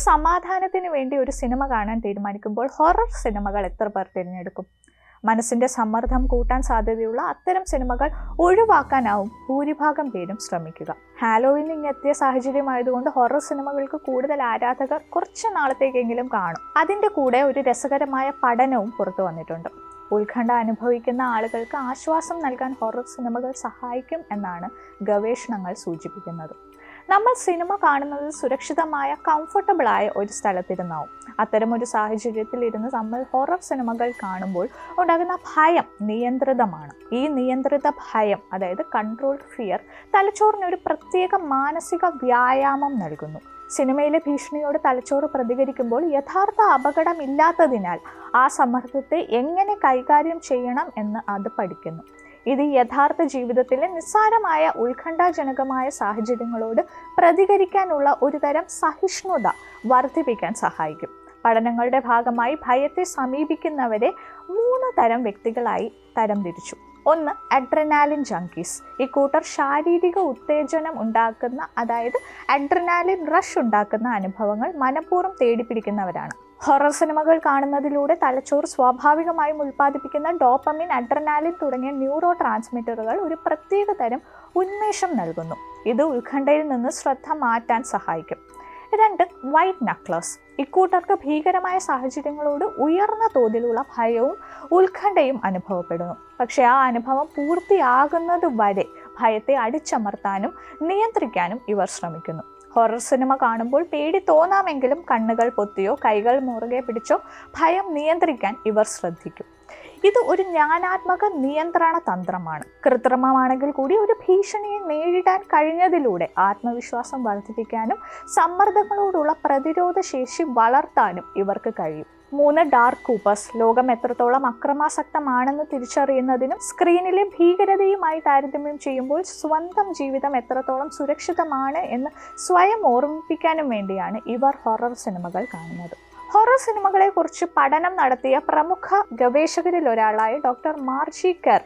സമാധാനത്തിന് വേണ്ടി ഒരു സിനിമ കാണാൻ തീരുമാനിക്കുമ്പോൾ ഹൊറർ സിനിമകൾ എത്ര പേർ തിരഞ്ഞെടുക്കും? മനസ്സിന്റെ സമ്മർദ്ദം കൂട്ടാൻ സാധ്യതയുള്ള അത്തരം സിനിമകൾ ഒഴിവാക്കാനാവും ഭൂരിഭാഗം പേരും ശ്രമിക്കുക. ഹാലോവിൻ എത്തിയ സാഹചര്യമായതുകൊണ്ട് ഹൊറർ സിനിമകൾക്ക് കൂടുതൽ ആരാധകർ കുറച്ച് നാളത്തേക്കെങ്കിലും കാണും. അതിന്റെ കൂടെ ഒരു രസകരമായ പഠനവും പുറത്തു വന്നിട്ടുണ്ട്. ഉത്കണ്ഠ അനുഭവിക്കുന്ന ആളുകൾക്ക് ആശ്വാസം നൽകാൻ ഹൊറർ സിനിമകൾ സഹായിക്കും എന്നാണ് ഗവേഷണങ്ങൾ സൂചിപ്പിക്കുന്നത്. നമ്മൾ സിനിമ കാണുന്നത് സുരക്ഷിതമായ കംഫർട്ടബിളായ ഒരു സ്ഥലത്തിരുന്നാവും. അത്തരമൊരു സാഹചര്യത്തിൽ ഇരുന്ന് നമ്മൾ ഹൊറർ സിനിമകൾ കാണുമ്പോൾ ഉണ്ടാകുന്ന ഭയം നിയന്ത്രിതമാണ്. ഈ നിയന്ത്രിത ഭയം അതായത് കൺട്രോൾഡ് ഫിയർ തലച്ചോറിന് ഒരു പ്രത്യേക മാനസിക വ്യായാമം നൽകുന്നു. സിനിമയിലെ ഭീഷണിയോട് തലച്ചോറ് പ്രതികരിക്കുമ്പോൾ യഥാർത്ഥ അപകടമില്ലാത്തതിനാൽ ആ സമ്മർദ്ദത്തെ എങ്ങനെ കൈകാര്യം ചെയ്യണം എന്ന് അത് പഠിക്കുന്നു. ഇത് യഥാർത്ഥ ജീവിതത്തിലെ നിസ്സാരമായ ഉത്കണ്ഠാജനകമായ സാഹചര്യങ്ങളോട് പ്രതികരിക്കാനുള്ള ഒരു തരം സഹിഷ്ണുത വർദ്ധിപ്പിക്കാൻ സഹായിക്കും. പഠനങ്ങളുടെ ഭാഗമായി ഭയത്തെ സമീപിക്കുന്നവരെ മൂന്ന് തരം വ്യക്തികളായി തരംതിരിച്ചു ഒന്ന് അഡ്രനാലിൻ ജങ്കീസ് ഇക്കൂട്ടർ ശാരീരിക ഉത്തേജനം ഉണ്ടാക്കുന്ന അതായത് അഡ്രനാലിൻ റഷ് ഉണ്ടാക്കുന്ന അനുഭവങ്ങൾ മനഃപൂർവം തേടിപ്പിടിക്കുന്നവരാണ്. ഹൊറർ സിനിമകൾ കാണുന്നതിലൂടെ തലച്ചോറ് സ്വാഭാവികമായും ഉൽപ്പാദിപ്പിക്കുന്ന ഡോപ്പമിൻ അഡ്രനാലിൻ തുടങ്ങിയ ന്യൂറോ ട്രാൻസ്മിറ്ററുകൾ ഒരു പ്രത്യേക തരം ഉന്മേഷം നൽകുന്നു. ഇത് ഉത്കണ്ഠയിൽ നിന്ന് ശ്രദ്ധ മാറ്റാൻ സഹായിക്കും. രണ്ട് വൈറ്റ് നക്ലസ്. ഇക്കൂട്ടർക്ക് ഭീകരമായ സാഹചര്യങ്ങളോട് ഉയർന്ന തോതിലുള്ള ഭയവും ഉത്കണ്ഠയും അനുഭവപ്പെടുന്നു. പക്ഷേ ആ അനുഭവം പൂർത്തിയാകുന്നത് വരെ ഭയത്തെ അടിച്ചമർത്താനും നിയന്ത്രിക്കാനും ഇവർ ശ്രമിക്കുന്നു. ഹൊറർ സിനിമ കാണുമ്പോൾ പേടി തോന്നാമെങ്കിലും കണ്ണുകൾ പൊത്തിയോ കൈകൾ മുറുകെ പിടിച്ചോ ഭയം നിയന്ത്രിക്കാൻ ഇവർ ശ്രദ്ധിക്കും. ഇത് ഒരു ജ്ഞാനാത്മക നിയന്ത്രണ തന്ത്രമാണ്. കൃത്രിമമാണെങ്കിൽ കൂടി ഒരു ഭീഷണിയെ നേരിടാൻ കഴിഞ്ഞതിലൂടെ ആത്മവിശ്വാസം വർദ്ധിപ്പിക്കാനും സമ്മർദ്ദങ്ങളോടുള്ള പ്രതിരോധ ശേഷി വളർത്താനും ഇവർക്ക് കഴിയും. മൂന്ന് ഡാർക്ക് കൂപ്പേഴ്സ്. ലോകം എത്രത്തോളം അക്രമാസക്തമാണെന്ന് തിരിച്ചറിയുന്നതിനും സ്ക്രീനിലെ ഭീകരതയുമായി താരതമ്യം ചെയ്യുമ്പോൾ സ്വന്തം ജീവിതം എത്രത്തോളം സുരക്ഷിതമാണ് എന്ന് സ്വയം ഓർമ്മിപ്പിക്കാനും വേണ്ടിയാണ് ഇവർ ഹൊറർ സിനിമകൾ കാണുന്നത്. ഹൊറർ സിനിമകളെക്കുറിച്ച് പഠനം നടത്തിയ പ്രമുഖ ഗവേഷകരിൽ ഒരാളായ ഡോക്ടർ മാർജി കെർ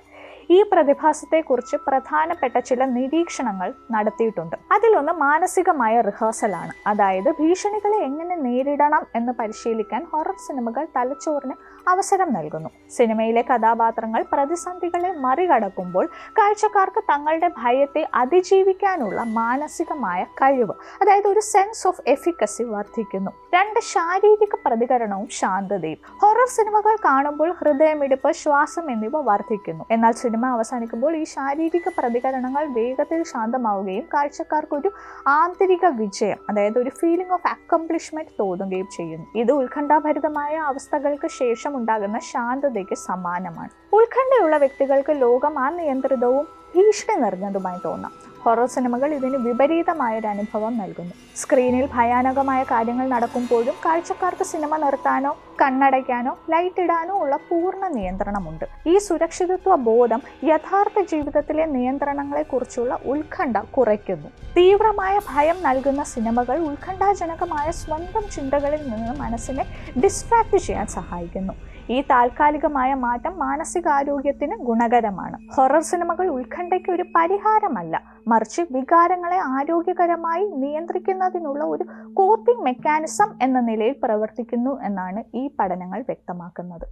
ഈ പ്രതിഭാസത്തെക്കുറിച്ച് പ്രധാനപ്പെട്ട ചില നിരീക്ഷണങ്ങൾ നടത്തിയിട്ടുണ്ട്. അതിലൊന്ന് മാനസികമായ റിഹേഴ്സലാണ്. അതായത് ഭീഷണികളെ എങ്ങനെ നേരിടണം എന്ന് പരിശീലിക്കാൻ ഹൊറർ സിനിമകൾ തലച്ചോറിന് അവസരം നൽകുന്നു. സിനിമയിലെ കഥാപാത്രങ്ങൾ പ്രതിസന്ധികളെ മറികടക്കുമ്പോൾ കാഴ്ചക്കാർക്ക് തങ്ങളുടെ ഭയത്തെ അതിജീവിക്കാനുള്ള മാനസികമായ കഴിവ് അതായത് ഒരു സെൻസ് ഓഫ് എഫിക്കസി വർദ്ധിക്കുന്നു. രണ്ട് ശാരീരിക പ്രതികരണവും ശാന്തതയും. ഹൊറർ സിനിമകൾ കാണുമ്പോൾ ഹൃദയമിടിപ്പ് ശ്വാസം എന്നിവ വർദ്ധിക്കുന്നു. എന്നാൽ സിനിമ അവസാനിക്കുമ്പോൾ ഈ ശാരീരിക പ്രതികരണങ്ങൾ വേഗത്തിൽ ശാന്തമാവുകയും കാഴ്ചക്കാർക്കൊരു ആന്തരിക വിജയം അതായത് ഒരു ഫീലിംഗ് ഓഫ് അക്കംപ്ലിഷ്മെന്റ് തോന്നുകയും ചെയ്യുന്നു. ഇത് ഉത്കണ്ഠാഭരിതമായ അവസ്ഥകൾക്ക് ശേഷം ഉണ്ടാകുന്ന ശാന്തതയ്ക്ക് സമാനമാണ്. ഉത്കണ്ഠയുള്ള വ്യക്തികൾക്ക് ലോകം അനിയന്ത്രിതവും ഭീഷണി നിറഞ്ഞതുമായി തോന്നാം. ഹൊറർ സിനിമകൾ ഇതിന് വിപരീതമായ ഒരു അനുഭവം നൽകുന്നു. സ്ക്രീനിൽ ഭയാനകമായ കാര്യങ്ങൾ നടക്കുമ്പോഴും കാഴ്ചക്കാർക്ക് സിനിമ നിർത്താനോ കണ്ണടയ്ക്കാനോ ലൈറ്റ് ഇടാനോ ഉള്ള പൂർണ നിയന്ത്രണമുണ്ട്. ഈ സുരക്ഷിതത്വ ബോധം യഥാർത്ഥ ജീവിതത്തിലെ നിയന്ത്രണങ്ങളെക്കുറിച്ചുള്ള ഉത്കണ്ഠ കുറയ്ക്കുന്നു. തീവ്രമായ ഭയം നൽകുന്ന സിനിമകൾ ഉത്കണ്ഠാജനകമായ സ്വന്തം ചിന്തകളിൽ നിന്ന് മനസ്സിനെ ഡിസ്ട്രാക്ട് ചെയ്യാൻ സഹായിക്കുന്നു. ഈ താൽക്കാലികമായ മാറ്റം മാനസികാരോഗ്യത്തിന് ഗുണകരമാണ്. ഹൊറർ സിനിമകൾ ഉത്കണ്ഠയ്ക്ക് ഒരു പരിഹാരമല്ല മറിച്ച് വികാരങ്ങളെ ആരോഗ്യകരമായി നിയന്ത്രിക്കുന്നതിനുള്ള ഒരു കോപ്പിംഗ് മെക്കാനിസം എന്ന നിലയിൽ പ്രവർത്തിക്കുന്നു എന്നാണ് ഈ പഠനങ്ങൾ വ്യക്തമാക്കുന്നത്.